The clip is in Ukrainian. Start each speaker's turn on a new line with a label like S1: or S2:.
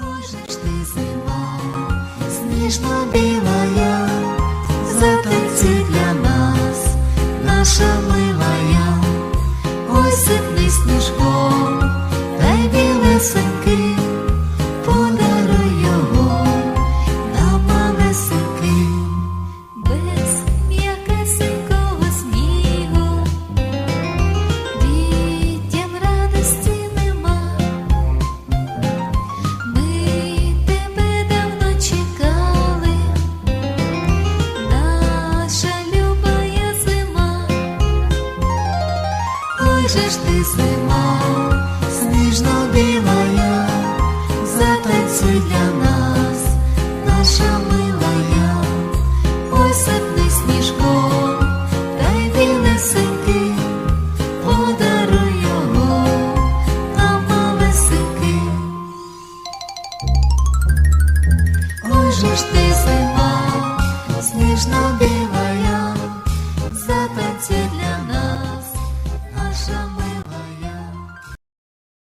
S1: Ж ти зима, сніжно білая, затанцюй для нас, наша милая, ось сипний сніжком, та й білесенький, Ой, ж ти зима, сніжно білая, затанцюй для нас, наша милая, посипни сніжком, та й білесеньки, подаруй його нам малесики. Ой, же ж ти зима, сніжно білая, затанцюй для нас. so